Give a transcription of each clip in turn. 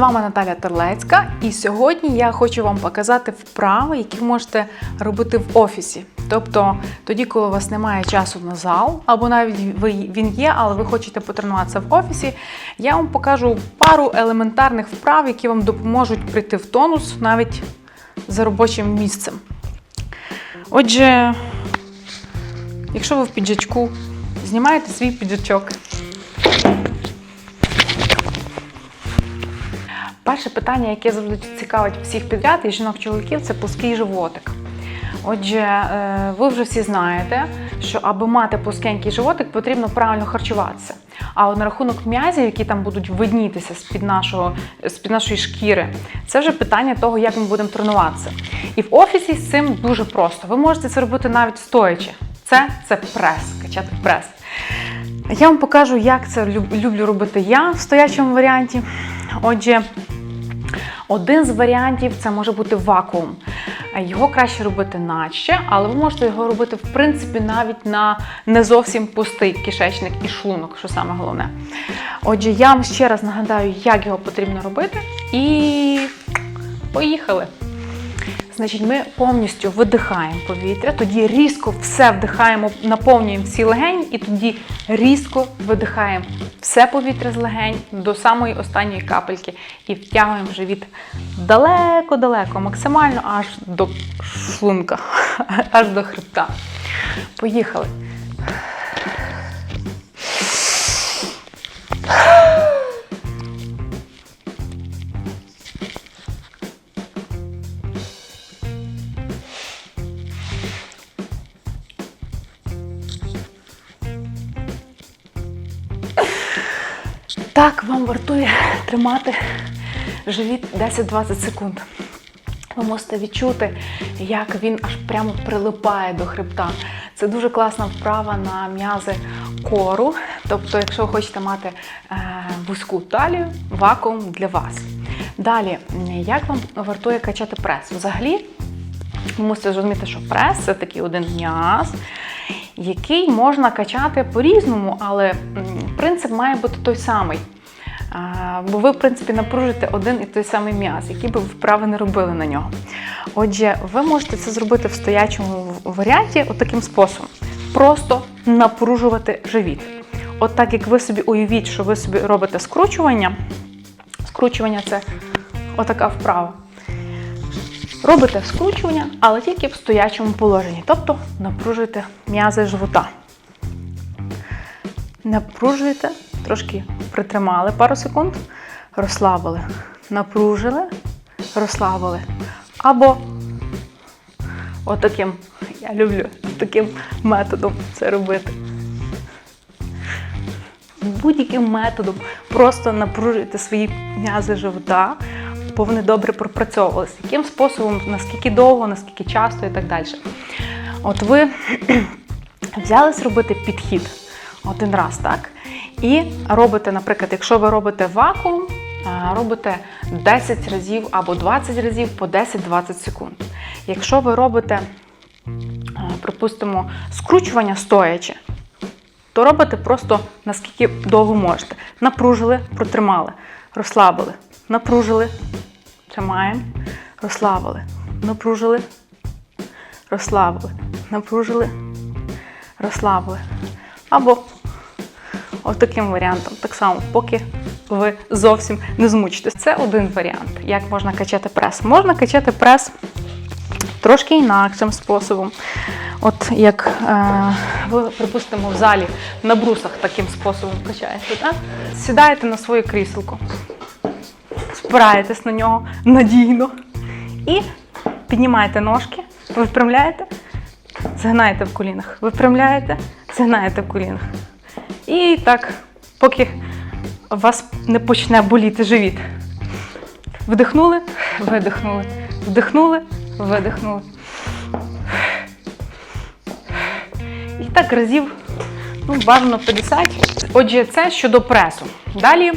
Вами Наталя Терлецька, і сьогодні я хочу вам показати вправи, які можете робити в офісі. Тобто тоді, коли у вас немає часу на зал, або навіть він є, але ви хочете потренуватися в офісі, я вам покажу пару елементарних вправ, які вам допоможуть прийти в тонус навіть за робочим місцем. Отже, якщо ви в піджачку, знімаєте свій піджачок. Перше питання, яке завжди цікавить всіх підряд і жінок-чоловіків, це плоский животик. Отже, е, ви вже всі знаєте, що аби мати плоскенький животик, потрібно правильно харчуватися. А от на рахунок м'язів, які там будуть виднітися з-під нашого, з-під нашої шкіри, це вже питання того, як ми будемо тренуватися. І в офісі з цим дуже просто. Ви можете це робити навіть стоячи. Це це прес, качати прес. Я вам покажу, як це люблю робити я в стоячому варіанті. Отже, один з варіантів це може бути вакуум. Його краще робити наче, але ви можете його робити, в принципі, навіть на не зовсім пустий кишечник і шлунок, що саме головне. Отже, я вам ще раз нагадаю, як його потрібно робити. І поїхали! Значить, ми повністю видихаємо повітря, тоді різко все вдихаємо, наповнюємо всі легені, і тоді різко видихаємо все повітря з легень до самої останньої капельки і втягуємо живіт далеко-далеко, максимально аж до шлунка, аж до хребта. Поїхали. Так, вам вартує тримати живіт 10-20 секунд. Ви можете відчути, як він аж прямо прилипає до хребта. Це дуже класна вправа на м'язи кору. Тобто, якщо ви хочете мати е, вузьку талію, вакуум для вас. Далі, як вам вартує качати прес? Взагалі, ви мусите зрозуміти, що прес це такий один м'яз, який можна качати по-різному, але принцип має бути той самий. Бо ви, в принципі, напружите один і той самий м'яз, би ви вправи не робили на нього. Отже, ви можете це зробити в стоячому варіанті таким способом. Просто напружувати живіт. От так як ви собі уявіть, що ви собі робите скручування. Скручування це отака вправа. Робите скручування, але тільки в стоячому положенні. Тобто напружуєте м'язи живота. Напружуєте, трошки притримали пару секунд, розслабили, напружили, розслабили. Або отаким, я люблю таким методом це робити. Будь-яким методом просто напружуйте свої м'язи живота, бо вони добре пропрацьовувалися. Яким способом, наскільки довго, наскільки часто і так далі. От ви взялись робити підхід один раз, так? І робите, наприклад, якщо ви робите вакуум, робите 10 разів або 20 разів по 10-20 секунд. Якщо ви робите, припустимо, скручування стоячи, то робите просто наскільки довго можете. Напружили, протримали, розслабили, напружили, тримаємо, розслабили, напружили, розслабили, напружили, розслабили. Або отаким варіантом. Так само, поки ви зовсім не змучитесь. Це один варіант, як можна качати прес. Можна качати прес трошки інакшим способом. От як е, ви, припустимо, в залі на брусах таким способом качаєте. Так? Сідаєте на своє кріселко, спираєтесь на нього надійно і піднімаєте ножки, випрямляєте, згинаєте в колінах, випрямляєте, згинаєте в колінах. І так, поки вас не почне боліти живіт. Вдихнули, видихнули, вдихнули, видихнули. І так разів, ну, бажано 50. Отже, це щодо пресу. Далі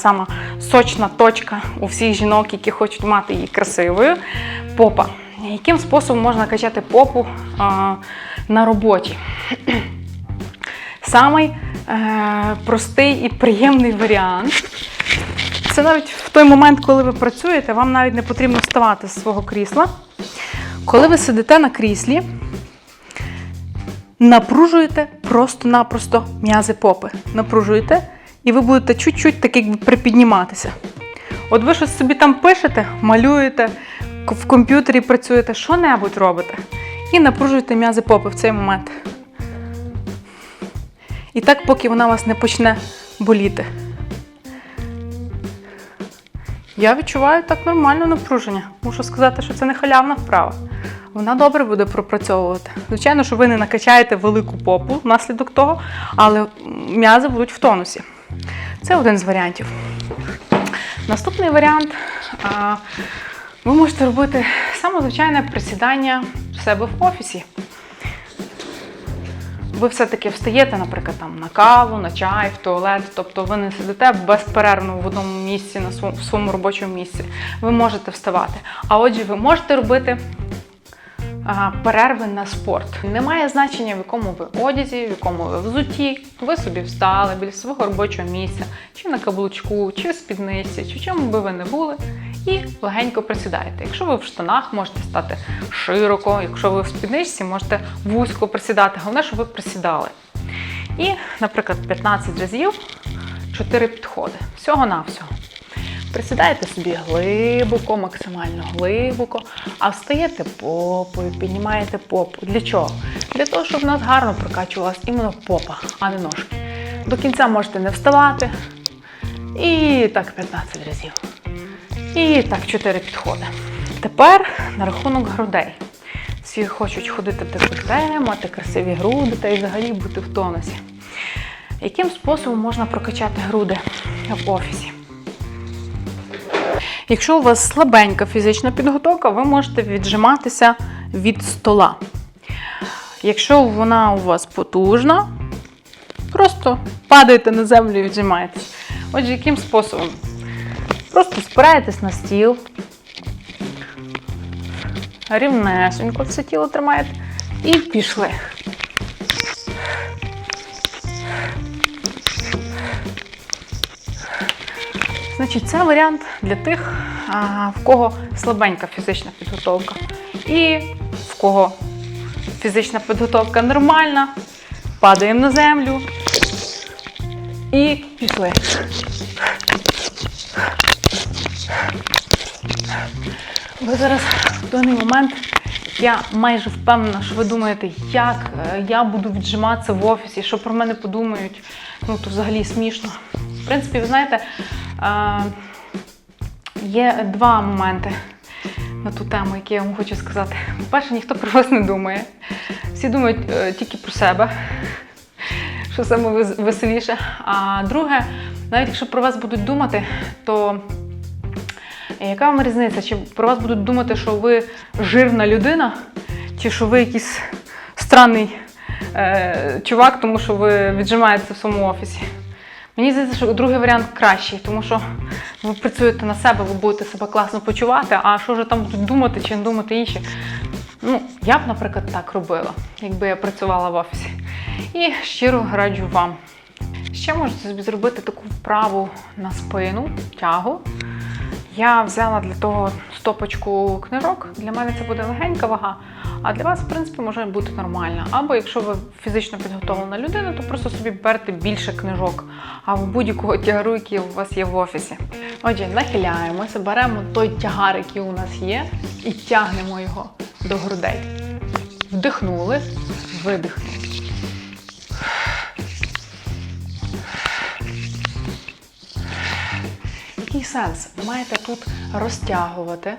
сама сочна точка у всіх жінок, які хочуть мати її красивою попа. Яким способом можна качати попу а, на роботі? Самий е, простий і приємний варіант Це навіть в той момент, коли ви працюєте, вам навіть не потрібно вставати з свого крісла. Коли ви сидите на кріслі, напружуєте просто-напросто м'язи попи. Напружуєте, і ви будете чуть-чуть так якби припідніматися. От ви щось собі там пишете, малюєте, в комп'ютері працюєте, що-небудь робите. І напружуєте м'язи попи в цей момент. І так, поки вона вас не почне боліти. Я відчуваю так нормально напруження. Мушу сказати, що це не халявна вправа. Вона добре буде пропрацьовувати. Звичайно, що ви не накачаєте велику попу внаслідок того, але м'язи будуть в тонусі. Це один з варіантів. Наступний варіант. Ви можете робити саме присідання в себе в офісі. Ви все-таки встаєте, наприклад, там на каву, на чай, в туалет, тобто ви не сидите безперервно в одному місці на своєму, в своєму робочому місці. Ви можете вставати. А отже, ви можете робити перерви на спорт. Немає значення, в якому ви одязі, в якому ви взуті. Ви собі встали біля свого робочого місця, чи на каблучку, чи в спідниці, чи в чому би ви не були. І легенько присідаєте. Якщо ви в штанах, можете стати широко, якщо ви в спідничці, можете вузько присідати. Головне, щоб ви присідали. І, наприклад, 15 разів 4 підходи. Всього-навсього. Присідаєте собі глибоко, максимально глибоко, а встаєте попою, піднімаєте попу. Для чого? Для того, щоб в нас гарно прокачувалась іменно попа, а не ножки. До кінця можете не вставати. І так 15 разів. І так 4 підходи. Тепер на рахунок грудей. Всі хочуть ходити декольте, мати красиві груди та й взагалі бути в тонусі. Яким способом можна прокачати груди в офісі? Якщо у вас слабенька фізична підготовка, ви можете віджиматися від стола. Якщо вона у вас потужна, просто падаєте на землю і віджимаєтесь. Отже, яким способом? Просто спираєтесь на стіл, рівнесенько все тіло тримаєте і пішли. Значить, це варіант для тих, в кого слабенька фізична підготовка. І в кого фізична підготовка нормальна, падаємо на землю і пішли. Ви зараз в даний момент, я майже впевнена, що ви думаєте, як е, я буду віджиматися в офісі, що про мене подумають. Ну, то взагалі смішно. В принципі, ви знаєте, є два моменти на ту тему, які я вам хочу сказати. По-перше, ніхто про вас не думає. Всі думають е, тільки про себе, що саме вес- веселіше. А друге, навіть якщо про вас будуть думати, то яка вам різниця? Чи про вас будуть думати, що ви жирна людина, чи що ви якийсь странний е, чувак, тому що ви віджимаєтеся в своєму офісі? Мені здається, що другий варіант кращий, тому що ви працюєте на себе, ви будете себе класно почувати, а що вже там думати чи не думати інші. Ну, я б, наприклад, так робила, якби я працювала в офісі. І щиро раджу вам. Ще можете собі зробити таку вправу на спину, тягу. Я взяла для того стопочку книжок. Для мене це буде легенька вага, а для вас, в принципі, може бути нормально. Або якщо ви фізично підготовлена людина, то просто собі берте більше книжок або будь-якого тягару, який у вас є в офісі. Отже, нахиляємося, беремо той тягар, який у нас є, і тягнемо його до грудей. Вдихнули, видихнули. Сенс? Маєте тут розтягувати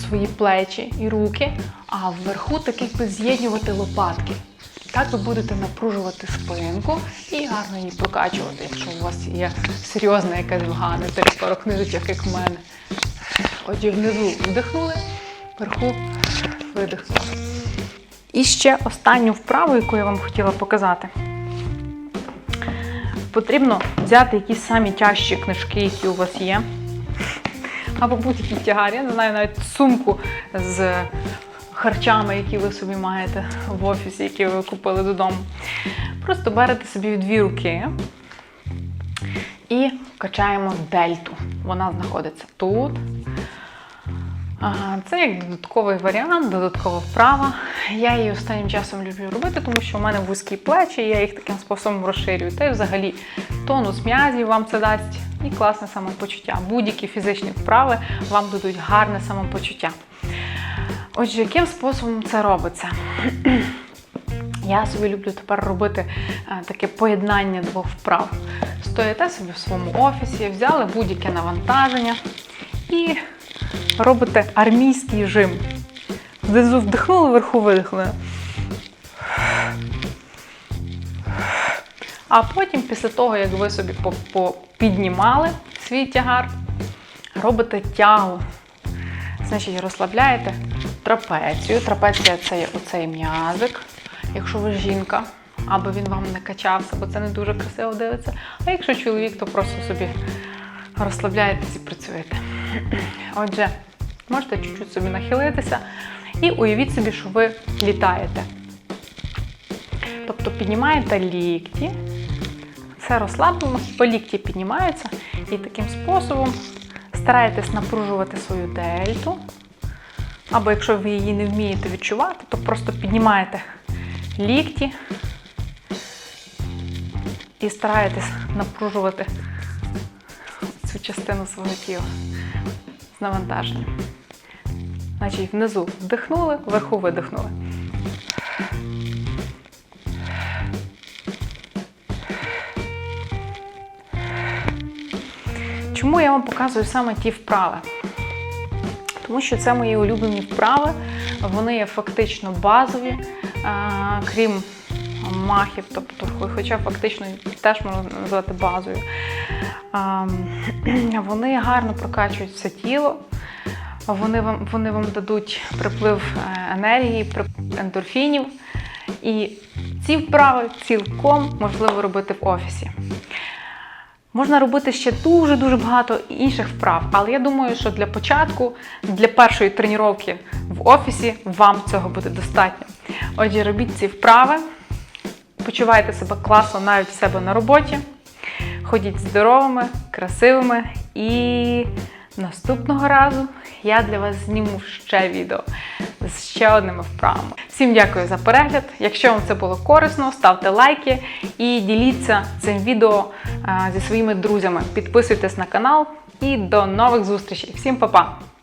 свої плечі і руки, а вверху так якби з'єднювати лопатки. Так ви будете напружувати спинку і гарно її прокачувати, якщо у вас є серйозна якась тих пару книжечок, як в мене. Отже, внизу вдихнули, вверху видихнули. І ще останню вправу, яку я вам хотіла показати. Потрібно взяти якісь самі тяжчі книжки, які у вас є. Або будь-який тягар, я не знаю, навіть сумку з харчами, які ви собі маєте в офісі, які ви купили додому. Просто берете собі дві руки і качаємо дельту. вона знаходиться тут. Це як додатковий варіант, додаткова вправа. Я її останнім часом люблю робити, тому що в мене вузькі плечі, і я їх таким способом розширюю. Та й взагалі тонус м'язів вам це дасть і класне самопочуття. Будь-які фізичні вправи вам дадуть гарне самопочуття. Отже, яким способом це робиться? Я собі люблю тепер робити е, таке поєднання двох вправ. Стоїте собі в своєму офісі, взяли будь-яке навантаження і робите армійський жим. Знизу вдихнули, вверху видихнули. А потім, після того, як ви собі піднімали свій тягар, робите тягу. Значить, розслабляєте трапецію. Трапеція це є оцей м'язик, якщо ви жінка, аби він вам не качався, бо це не дуже красиво дивиться. А якщо чоловік, то просто собі розслабляєтесь і працюєте. Отже, можете чуть-чуть собі нахилитися і уявіть собі, що ви літаєте. Тобто піднімаєте лікті, все розслаблено, по лікті піднімаються і таким способом стараєтесь напружувати свою дельту. Або якщо ви її не вмієте відчувати, то просто піднімаєте лікті і стараєтесь напружувати цю частину свого тіла з навантаженням. Значить, внизу вдихнули, вверху видихнули. Чому я вам показую саме ті вправи? Тому що це мої улюблені вправи, вони є фактично базові, а, крім махів, тобто, хоча фактично теж можна назвати базою. Вони гарно прокачують все тіло, вони вам, вони вам дадуть приплив е, енергії, приплив ендорфінів. І ці вправи цілком можливо робити в офісі. Можна робити ще дуже-дуже багато інших вправ, але я думаю, що для початку, для першої тренування в офісі вам цього буде достатньо. Отже, робіть ці вправи, почувайте себе класно навіть в себе на роботі, ходіть здоровими, красивими і наступного разу я для вас зніму ще відео з ще одними вправами. Всім дякую за перегляд. Якщо вам це було корисно, ставте лайки і діліться цим відео зі своїми друзями. Підписуйтесь на канал і до нових зустрічей. Всім па-па!